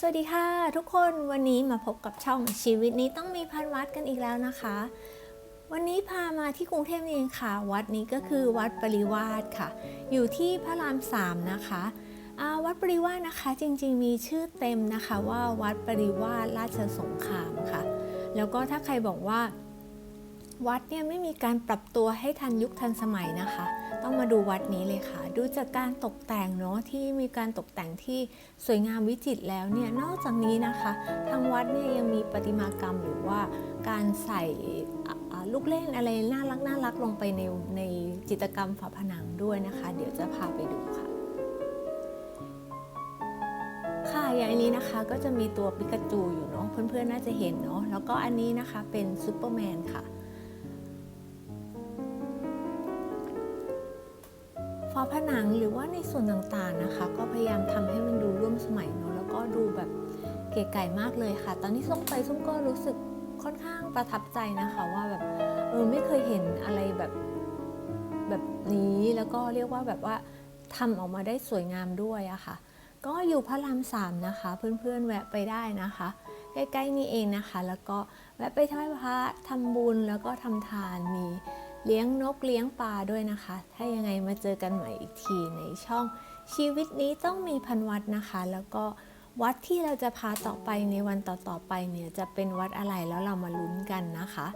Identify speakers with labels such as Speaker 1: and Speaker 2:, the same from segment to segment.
Speaker 1: สวัสดีค่ะ ทุกคนวันนี้มาพบกับช่องชีวิตนี้ต้องมีพันวัดกันอีกแล้วนะคะ วันนี้พามาที่กรุงเทพเองค่ะ วัดนี้ก็คือวัดปริวาสค่ะ อยู่ที่พระรามสามนะคะวัดปริวาสนะคะจริงๆ มีชื่อเต็มนะคะว่าวัดปริวาสราชสงครามค่ะ แล้วก็ถ้าใครบอกว่า วัดเนี่ยไม่มีการปรับตัวให้ทันยุคทันสมัยนะคะ ต้องมาดูวัดนี้เลยค่ะ ดูจากการตกแต่งเนาะที่มีการตกแต่งที่สวยงามวิจิตรแล้วเนี่ยนอกจากนี้นะคะ ทางวัดเนี่ยยังมีประติมากรรมหรือว่าการใส่ลูกเล่นอะไรน่ารักน่ารักลงไปในในจิตรกรรมฝาผนังด้วยนะคะ เดี๋ยวจะพาไปดูค่ะค่ะอย่างอันนี้นะคะก็จะมีตัวปิกาจูอยู่เนาะเพื่อนๆน่าจะเห็นเนาะแล้วก็อันนี้นะคะเป็นซูเปอร์แมนค่ะ ฝาผนังหรือว่าในส่วนต่างๆนะคะ ก็พยายามทำให้มันดูร่วมสมัยเนาะแล้วก็ดูแบบเก๋ไก่มากเลยค่ะ ตอนที่ส้มไปส้มก็รู้สึกค่อนข้างประทับใจนะคะว่าแบบเออไม่เคยเห็นอะไรแบบแบบนี้แล้วก็เรียกว่าแบบว่าทำออกมาได้สวยงามด้วยอะค่ะ ก็อยู่พระรามสามนะคะ เพื่อนๆแวะไปได้นะคะใกล้ๆนี่เองนะคะ แล้วก็แวะไปไหว้พระทำบุญแล้วก็ทำทานมี เลี้ยงนกเลี้ยงปลาด้วยนะคะ ถ้ายังไงมาเจอกันใหม่อีกทีในช่อง ชีวิตนี้ต้องมีพันวัดนะคะ แล้วก็วัดที่เราจะพาต่อไปในวันต่อๆไปเนี่ยจะเป็นวัดอะไรแล้วเรามาลุ้นกันนะคะ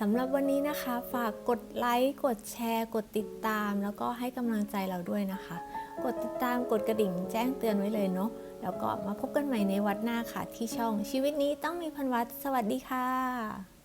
Speaker 1: สำหรับวันนี้นะคะ ฝากกดไลค์กดแชร์ กดติดตาม แล้วก็ให้กำลังใจเราด้วยนะคะ กดติดตามกดกระดิ่งแจ้งเตือนไว้เลยเนาะแล้วก็มาพบกันใหม่ในวัดหน้าค่ะ ที่ช่องชีวิตนี้ต้องมีพันวัดสวัสดีค่ะ